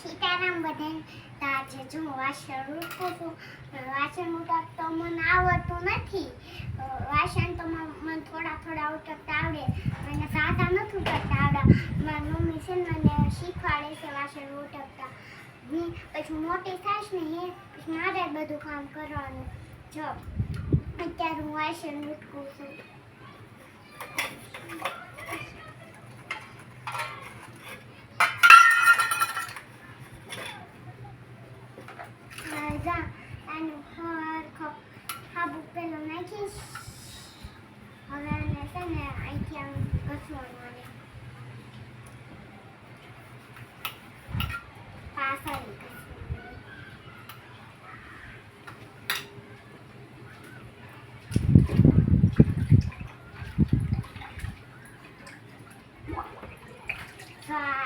સીતારામ બધાને તો આજે જો હું વાસણ ઉટકું છું વાસણ ઉટક તો મને આવડતું નથી. વાસણ તો મને થોડા થોડા ઉટકતા આવડે, મને સાદા નથી ઉટકતા આવડે મારી મમ્મી છે મને શીખવાડે છે વાસણ ઉટકતા હું પછી મોટી થાશ ને એ મારે બધું કામ કરવાનું. જો, અત્યારે હું વાસણ ઉટકું છું. Ano, harika. Ha bu pelonaki. Haber nesene, I can go to one. Pasarika. Bye.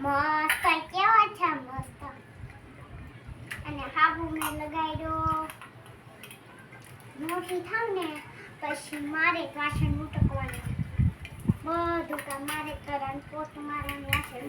મસ્ત કેવો છે? મસ્ત. અને હાબુ મેં લગાડ્યો. મોટી થાવ ને પછી મારે વાસણ ઉટકવાનું બધું કામ મારે કરવાનું પોત મારવાનું વાસણ